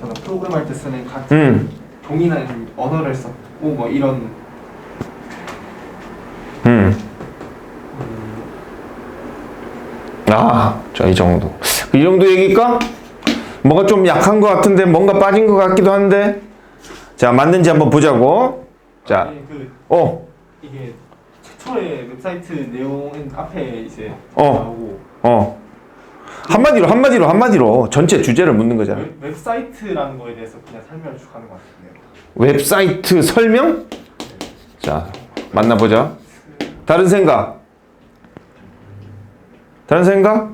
저는 프로그램 할 때 쓰는 같은 음. 동일한 언어를 썼고 뭐 이런 음. 아, 자, 이 정도. 이 정도 얘기일까? 뭐가 좀 약한 것 같은데, 뭔가 빠진 것 같기도 한데. 자, 맞는지 한번 보자고. 자, 아니, 그 어, 이게 최초의 웹사이트 내용은 앞에 이제 어. 나오고 어. 한마디로, 한마디로, 한마디로. 전체 주제를 묻는 거잖아. 웹, 웹사이트라는 거에 대해서 그냥 설명을 쭉 하는 것 같은데요. 웹사이트 설명? 자, 만나보자. 다른 생각? 다른 생각?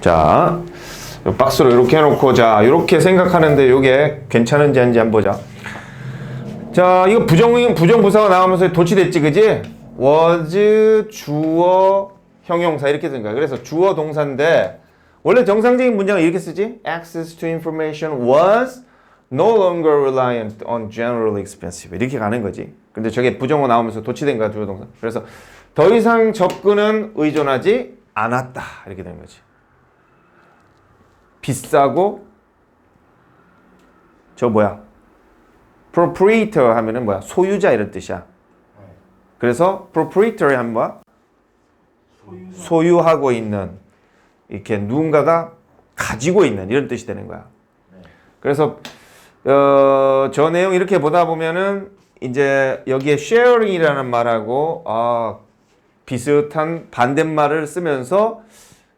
자, 요 박스로 이렇게 해놓고, 자, 이렇게 생각하는데 이게 괜찮은지 아닌지 한번 보자. 자, 이거 부정, 부정부사가 나오면서 도치됐지, 그지? Was, 주어, 형용사 이렇게 생각해. 그래서 주어 동사인데, 원래 정상적인 문장은 이렇게 쓰지? Access to information was no longer reliant on generally expensive. 이렇게 가는 거지. 근데 저게 부정어 나오면서 도치된 거야, 주어 동사. 그래서 더 이상 접근은 의존하지 않았다. 이렇게 되는 거지. 비싸고 저 뭐야? proprietor 하면은 뭐야? 소유자 이런 뜻이야. 그래서 proprietary 뭐야? 소유하고 있는 이렇게 누군가가 가지고 있는 이런 뜻이 되는 거야. 그래서 어, 저 내용 이렇게 보다 보면은 이제 여기에 sharing이라는 말하고 아, 비슷한 반대말을 쓰면서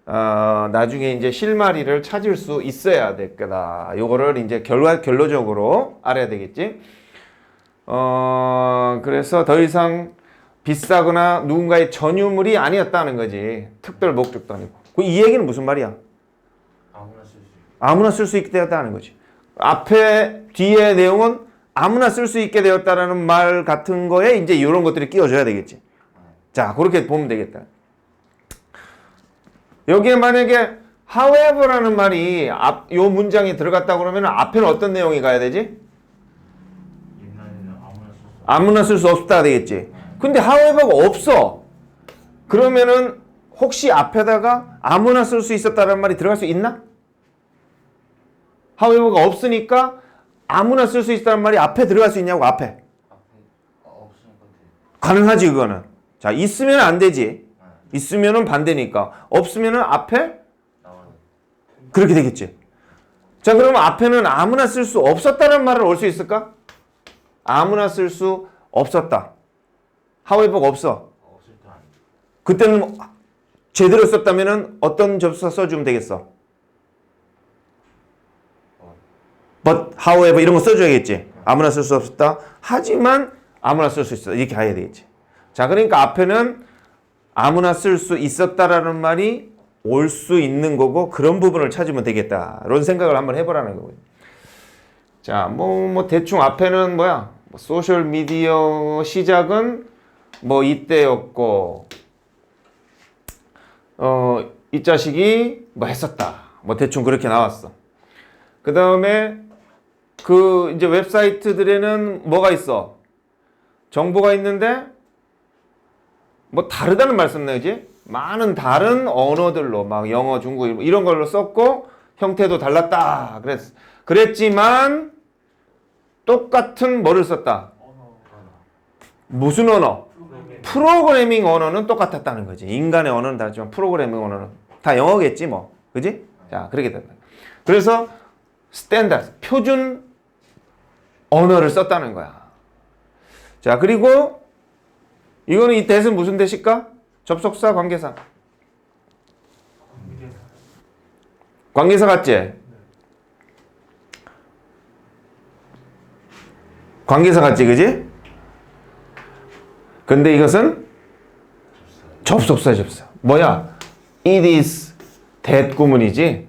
어, 나중에 이제 실마리를 찾을 수 있어야 될 거다. 요거를 이제 결과 결론적으로 알아야 되겠지. 어, 그래서 더 이상 비싸거나 누군가의 전유물이 아니었다는 거지. 특별 목적도 아니고. 그이 얘기는 무슨 말이야? 아무나 쓸 수 있고 아무나 쓸 수 있게 되었다는 거지. 앞에 뒤에 내용은 아무나 쓸 수 있게 되었다라는 말 같은 거에 이제 이런 것들이 끼워줘야 되겠지. 자, 그렇게 보면 되겠다. 여기에 만약에 however라는 말이 앞, 요 문장에 들어갔다 그러면 앞에는 어떤 내용이 가야 되지? 아무나 쓸 수 없다 되겠지. 근데 however가 없어. 그러면은 혹시 앞에다가 아무나 쓸 수 있었다는 말이 들어갈 수 있나? however가 없으니까 아무나 쓸 수 있다는 말이 앞에 들어갈 수 있냐고 앞에. 가능하지 그거는. 자 있으면 안 되지. 있으면은 반대니까. 없으면은 앞에 그렇게 되겠지. 자 그러면 앞에는 아무나 쓸 수 없었다는 말을 올 수 있을까? 아무나 쓸 수 없었다. However가 없어. 그때는 뭐 제대로 썼다면은 어떤 접수사 써주면 되겠어? But, however 이런 거 써줘야겠지. 아무나 쓸 수 없었다. 하지만 아무나 쓸 수 있어. 이렇게 가야 되겠지. 자, 그러니까 앞에는 아무나 쓸 수 있었다라는 말이 올 수 있는 거고 그런 부분을 찾으면 되겠다. 이런 생각을 한번 해보라는 거고요. 자, 뭐, 뭐 대충 앞에는 뭐야? 뭐 소셜 미디어 시작은 뭐 이때였고 어, 이 자식이 뭐 했었다. 뭐 대충 그렇게 나왔어. 그 다음에 그 이제 웹사이트들에는 뭐가 있어? 정보가 있는데 뭐 다르다는 말씀 내지? 많은 다른 언어들로 막 영어, 중국 이런 걸로 썼고 형태도 달랐다. 그랬 그랬지만 똑같은 뭐를 썼다. 무슨 언어? 프로그래밍 언어는 똑같았다는 거지. 인간의 언어는 다르지만 프로그래밍 언어는 다 영어겠지 뭐. 그지? 자, 그렇게 된다. 그래서 스탠다드, 표준 언어를 썼다는 거야. 자, 그리고 이거는 이 대은 무슨 대실까? 접속사, 관계사. 관계사 같지? 관계사 같지, 그지? 근데 이것은 접속사 접사. 뭐야? It is that 구문이지.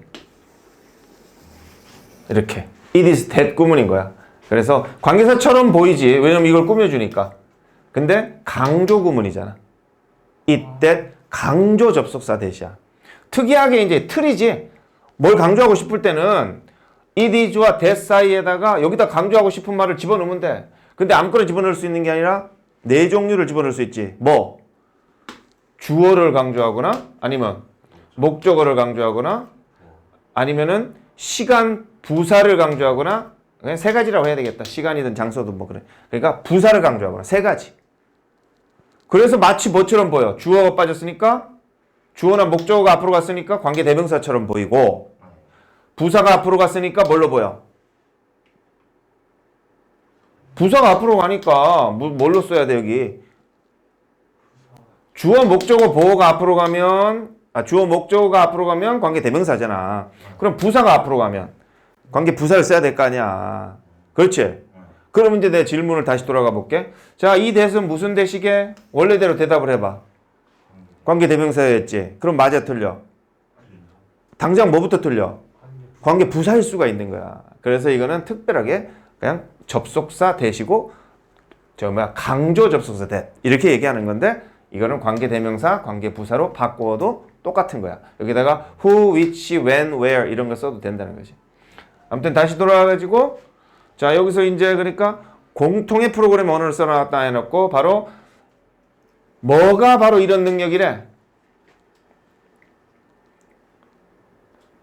이렇게. It is that 구문인 거야. 그래서 관계사처럼 보이지. 왜냐면 이걸 꾸며주니까. 근데 강조 구문이잖아. It that 강조 접속사 대시야. 특이하게 이제 틀이지. 뭘 강조하고 싶을 때는 it is와 that 사이에다가 여기다 강조하고 싶은 말을 집어넣으면 돼. 근데 아무거나 집어넣을 수 있는 게 아니라 네 종류를 집어넣을 수 있지. 뭐? 주어를 강조하거나 아니면 목적어를 강조하거나 아니면은 시간 부사를 강조하거나 그냥 세 가지라고 해야 되겠다. 시간이든 장소든 뭐 그래. 그러니까 부사를 강조하거나 세 가지. 그래서 마치 뭐처럼 보여? 주어가 빠졌으니까 주어나 목적어가 앞으로 갔으니까 관계 대명사처럼 보이고 부사가 앞으로 갔으니까 뭘로 보여? 부사가 앞으로 가니까 뭐- 뭘로 써야 돼 여기? 주어 목적어 보호가 앞으로 가면 아 주어 목적어가 앞으로 가면 관계 대명사잖아. 그럼 부사가 앞으로 가면 관계 부사를 써야 될 거 아니야. 그렇지? 그럼 이제 내 질문을 다시 돌아가 볼게. 자, 이 대은 무슨 대시게? 원래대로 대답을 해봐. 관계 대명사였지. 그럼 맞아 틀려. 당장 뭐부터 틀려? 관계 부사일 수가 있는 거야. 그래서 이거는 특별하게 그냥 접속사 대시고 저 뭐야 강조 접속사 대 이렇게 얘기하는 건데 이거는 관계 대명사, 관계 부사로 바꾸어도 똑같은 거야. 여기다가 who, which, when, where 이런 거 써도 된다는 거지. 아무튼 다시 돌아와가지고 자 여기서 이제 그러니까 공통의 프로그램 언어를 써놨다 해놓고 바로 뭐가 바로 이런 능력이래?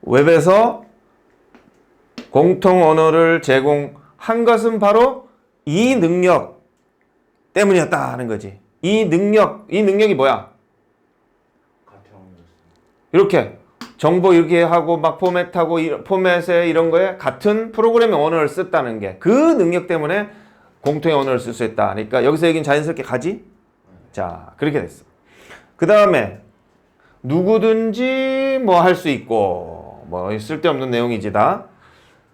웹에서 공통 언어를 제공 한 것은 바로 이 능력 때문이었다 하는 거지. 이 능력, 이 능력이 뭐야? 이렇게 정보 이렇게 하고 막 포맷하고 이- 포맷에 이런 거에 같은 프로그램의 언어를 썼다는 게 그 능력 때문에 공통의 언어를 쓸 수 있다. 그러니까 여기서 얘기는 자연스럽게 가지? 자, 그렇게 됐어. 그 다음에 누구든지 뭐 할 수 있고 뭐 쓸데없는 내용이지 다.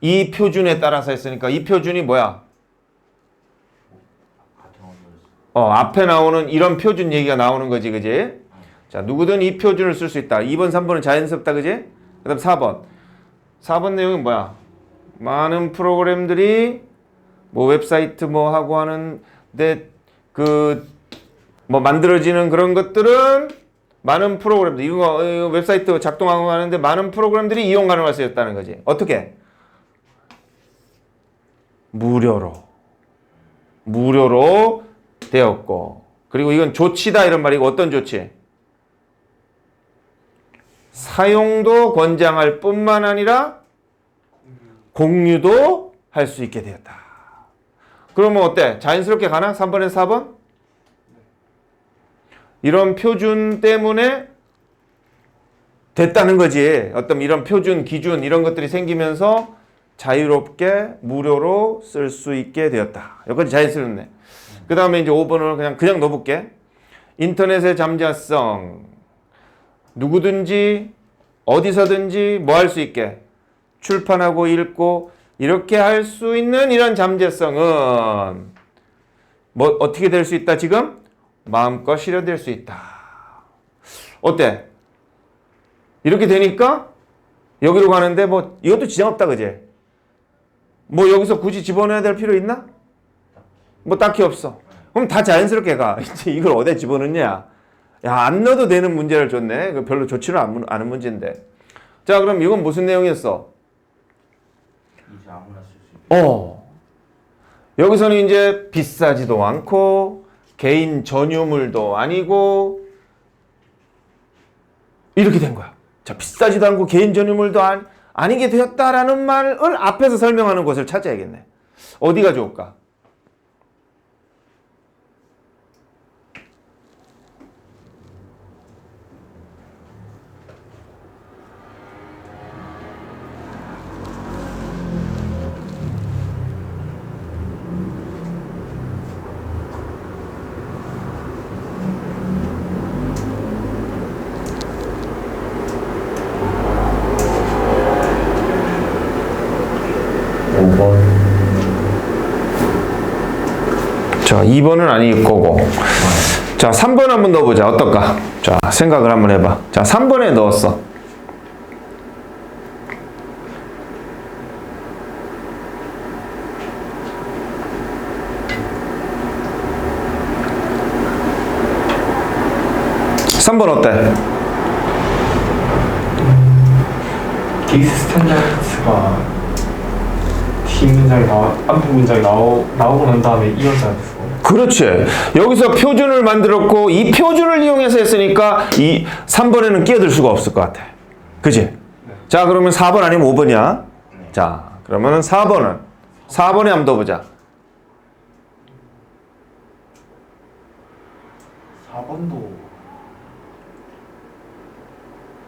이 표준에 따라서 했으니까 이 표준이 뭐야? 어, 앞에 나오는 이런 표준 얘기가 나오는 거지, 그지? 자, 누구든 이 표준을 쓸 수 있다. 2번, 3번은 자연스럽다, 그지? 그 다음 4번. 4번 내용이 뭐야? 많은 프로그램들이 뭐 웹사이트 뭐 하고 하는데 그 뭐 만들어지는 그런 것들은 많은 프로그램들 이거 웹사이트 작동하고 하는데 많은 프로그램들이 이용 가능할 수 있다는 거지. 어떻게? 무료로. 무료로 되었고 그리고 이건 조치다 이런 말이고 어떤 조치? 사용도 권장할 뿐만 아니라 공유도 할 수 있게 되었다. 그러면 어때? 자연스럽게 가나? 3번에서 4번? 이런 표준 때문에 됐다는 거지. 어떤 이런 표준, 기준 이런 것들이 생기면서 자유롭게 무료로 쓸 수 있게 되었다. 여기까지 자연스럽네. 그 다음에 이제 5번을 그냥 그냥 넣어볼게. 인터넷의 잠자성. 누구든지 어디서든지 뭐 할 수 있게 출판하고 읽고 이렇게 할 수 있는 이런 잠재성은 뭐 어떻게 될 수 있다 지금 마음껏 실현될 수 있다. 어때? 이렇게 되니까 여기로 가는데 뭐 이것도 지장 없다 그제? 뭐 여기서 굳이 집어넣어야 될 필요 있나? 뭐 딱히 없어. 그럼 다 자연스럽게 가. 이제 이걸 어디에 집어넣냐? 야, 안 넣어도 되는 문제를 줬네. 그 별로 좋지는 않- 않은 문제인데. 자, 그럼 이건 무슨 내용이었어? 이제 아무나 쓸수 있게. 어. 여기서는 이제 비싸지도 않고, 개인 전유물도 아니고, 이렇게 된 거야. 자, 비싸지도 않고, 개인 전유물도 안, 아니게 되었다라는 말을 앞에서 설명하는 것을 찾아야겠네. 어디가 좋을까? 2번은 아닐 거고. 자, 3번 한번 넣어보자. 어떨까? 자, 생각을 한번 해봐. 자, 3번에 넣었어. 삼번 어때? 디스 스탠다드가 뒷 문장이 나와 앞에 문장이 나오 나오고 난 다음에 이 문장이 됐어. 그렇지. 여기서 표준을 만들었고 이 표준을 이용해서 했으니까 이 3번에는 끼어들 수가 없을 것 같아. 그지? 자, 그러면 4번 아니면 5번이야? 자, 그러면은 4번은 4번에 한번 더 보자. 4번도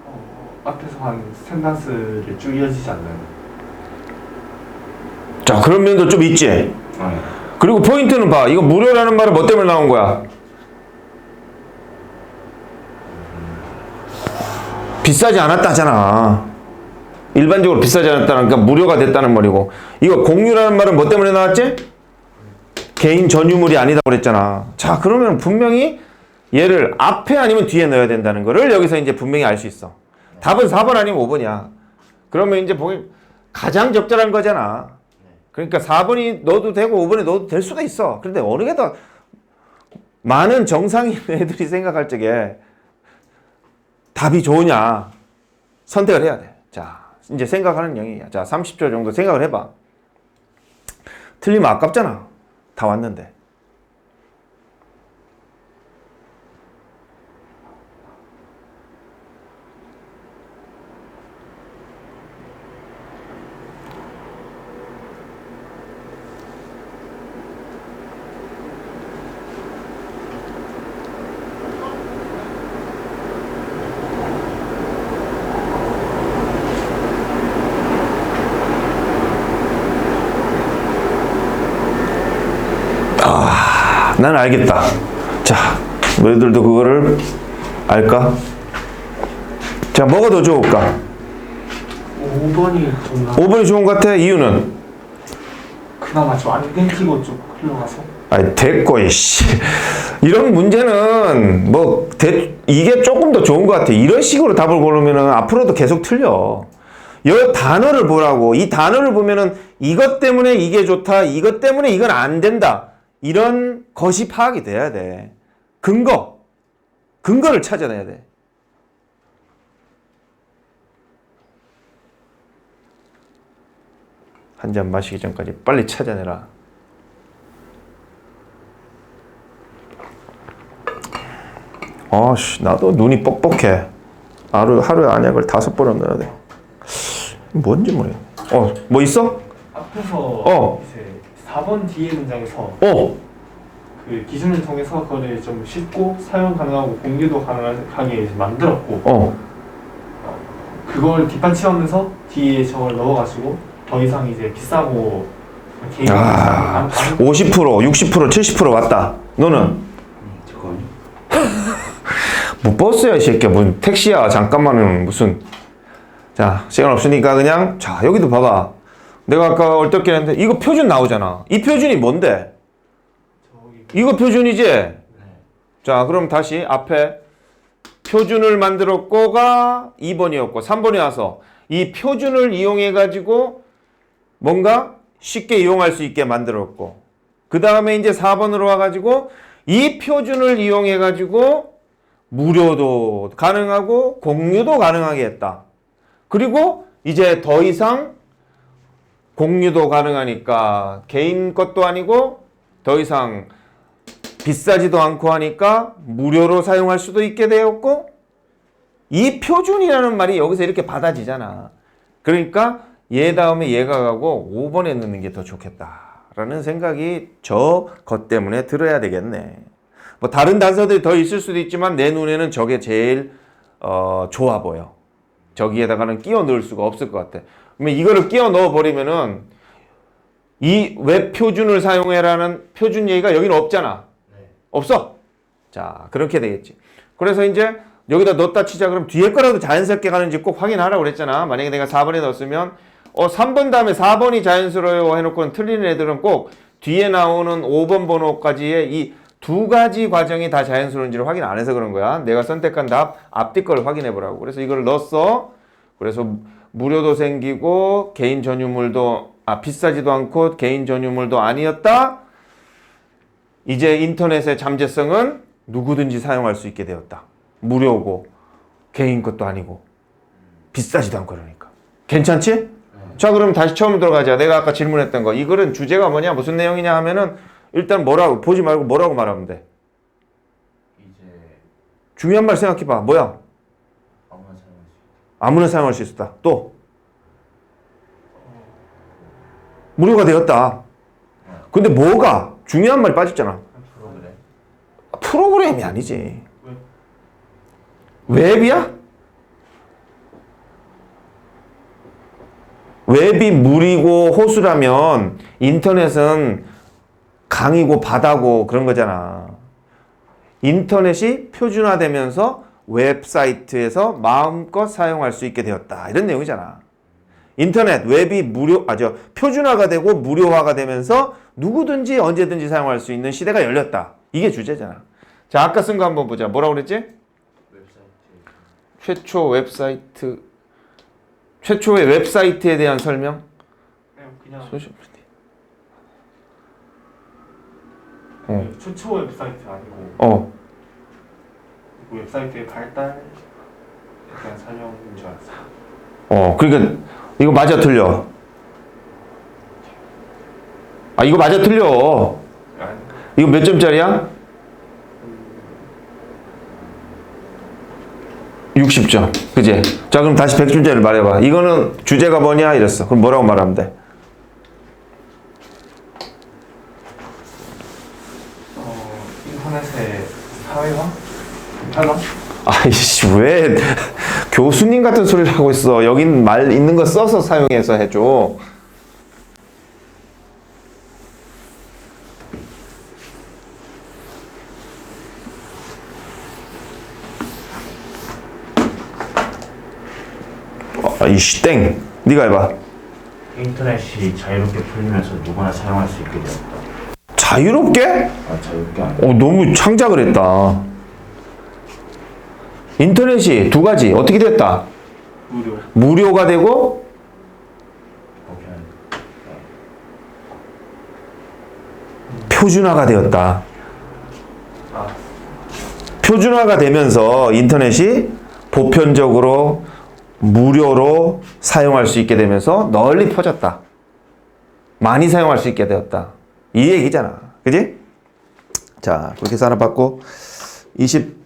어, 앞에서 한 센단스를 쭉 이어지지 않나요? 자, 그런 면도 좀 있지. 네. 그리고 포인트는 봐. 이거 무료라는 말은 뭐 때문에 나온 거야? 비싸지 않았다잖아. 일반적으로 비싸지 않았다는 그러니까 무료가 됐다는 말이고 이거 공유라는 말은 뭐 때문에 나왔지? 개인 전유물이 아니다 그랬잖아. 자 그러면 분명히 얘를 앞에 아니면 뒤에 넣어야 된다는 거를 여기서 이제 분명히 알 수 있어. 답은 4번 아니면 5번이야. 그러면 이제 보기 가장 적절한 거잖아. 그러니까 4번이 넣어도 되고 5번에 넣어도 될 수도 있어. 그런데 어느 게 더 많은 정상인 애들이 생각할 적에 답이 좋으냐 선택을 해야 돼. 자, 이제 생각하는 영역이야. 자, 30초 정도 생각을 해봐. 틀리면 아깝잖아. 다 왔는데. 난 알겠다. 자, 너희들도 그거를 알까? 자, 뭐가 더 좋을까? 5번이 좀 나, 5번이 좋은 것 같아. 이유는? 그나마 좀안 땡기고 좀 흘러가서 아이, 됐고, 이씨. 이런 문제는, 뭐, 대, 이게 조금 더 좋은 것 같아. 이런 식으로 답을 고르면은 앞으로도 계속 틀려. 이 단어를 보라고. 이 단어를 보면은 이것 때문에 이게 좋다. 이것 때문에 이건 안 된다. 이런 것이 파악이 돼야 돼. 근거. 근거를 찾아내야 돼. 한 잔 마시기 전까지 빨리 찾아내라. 아씨, 나도 눈이 뻑뻑해. 하루, 하루에 안약을 다섯 번은 넣어야 돼. 뭔지 모르겠네. 어, 뭐 있어? 앞에서 어. 이제 4번 뒤에 문장에서 어, 그 기준을 통해서 그거를 좀 쉽고 사용 가능하고 공유도 가능하게 만들었고 어. 그걸 뒷받침하면서 뒤에 저걸 넣어가지고 더 이상 이제 비싸고 개인 아, 50%, 60%, 70% 왔다. 너는? 뭐 버스야, 이 새끼야. 무슨 택시야. 잠깐만은 무슨. 자, 시간 없으니까 그냥. 자, 여기도 봐봐. 내가 아까 얼떨게 했는데, 이거 표준 나오잖아. 이 표준이 뭔데? 이거 표준이지? 자, 그럼 다시 앞에 표준을 만들었고가 2번이었고 3번이 와서 이 표준을 이용해 가지고 뭔가 쉽게 이용할 수 있게 만들었고 그 다음에 이제 4번으로 와 가지고 이 표준을 이용해 가지고 무료도 가능하고 공유도 가능하게 했다. 그리고 이제 더 이상 공유도 가능하니까 개인 것도 아니고 더 이상 비싸지도 않고 하니까 무료로 사용할 수도 있게 되었고 이 표준이라는 말이 여기서 이렇게 받아지잖아. 그러니까 얘 다음에 얘가 가고 5번에 넣는 게 더 좋겠다라는 생각이 저 것 때문에 들어야 되겠네. 뭐 다른 단서들이 더 있을 수도 있지만 내 눈에는 저게 제일 어, 좋아 보여. 저기에다가는 끼워 넣을 수가 없을 것 같아. 그러면 이거를 끼워 넣어 버리면은 이 웹 표준을 사용해라는 표준 얘기가 여기는 없잖아. 없어. 자, 그렇게 되겠지. 그래서 이제 여기다 넣었다 치자 그럼 뒤에 거라도 자연스럽게 가는지 꼭 확인하라고 그랬잖아. 만약에 내가 4번에 넣었으면 어 3번 다음에 4번이 자연스러워요 해놓고는 틀리는 애들은 꼭 뒤에 나오는 5번 번호까지의 이 두 가지 과정이 다 자연스러운지를 확인 안 해서 그런 거야. 내가 선택한 답 앞뒤 걸 확인해 보라고. 그래서 이걸 넣었어. 그래서 무료도 생기고 개인 전유물도 아 비싸지도 않고 개인 전유물도 아니었다. 이제 인터넷의 잠재성은 누구든지 사용할 수 있게 되었다. 무료고 개인 것도 아니고 비싸지도 않고 그러니까. 괜찮지? 자 그럼 다시 처음 들어가자. 내가 아까 질문했던 거. 이 글은 주제가 뭐냐 무슨 내용이냐 하면은 일단 뭐라고 보지 말고 뭐라고 말하면 돼. 이제 중요한 말 생각해봐. 뭐야? 아무나 사용할 수 있다. 아무나 사용할 수 있었다. 또 무료가 되었다. 근데 뭐가 중요한 말이 빠졌잖아. 프로그램 프로그램이 아니지. 웹이야? 웹이 물이고 호수라면 인터넷은 강이고 바다고 그런 거잖아. 인터넷이 표준화되면서 웹사이트에서 마음껏 사용할 수 있게 되었다. 이런 내용이잖아. 인터넷, 웹이 무료, 아, 저, 표준화가 되고 무료화가 되면서 누구든지 언제든지 사용할 수 있는 시대가 열렸다. 이게 주제잖아. 자, 아까 쓴 거 한번 보자. 뭐라고 그랬지? 웹사이트 최초 웹사이트, 최초의 웹사이트에 대한 설명? 그냥 그냥 소셜 미디어. 그 최초 웹사이트 아니고 어, 그 웹사이트의 발달에 대한 설명인 줄 알았어요. 어, 그러니까 이거 맞아 틀려. 아, 이거 맞아 틀려. 아니, 이거 몇 점짜리야? 60점. 그지? 자, 그럼 다시 100점짜리를 말해봐. 이거는 주제가 뭐냐? 이랬어. 그럼 뭐라고 말하면 돼? 어, 인터넷의 사회화? 아이씨, 왜 교수님 같은 소리를 하고 있어. 여긴 말 있는 거 써서 사용해서 해줘. 어, 아이씨, 땡. 네가 해봐. 인터넷이 자유롭게 풀리면서 누구나 사용할 수 있게 되었다. 자유롭게? 아 자유롭게 아니 어, 너무 창작을 했다. 인터넷이 두 가지 어떻게 됐다? 무료. 무료가 되고 표준화가 되었다. 아, 표준화가 되면서 인터넷이 보편적으로 무료로 사용할 수 있게 되면서 널리 퍼졌다. 많이 사용할 수 있게 되었다. 이 얘기잖아. 그지? 자, 그렇게 해서 하나 받고 20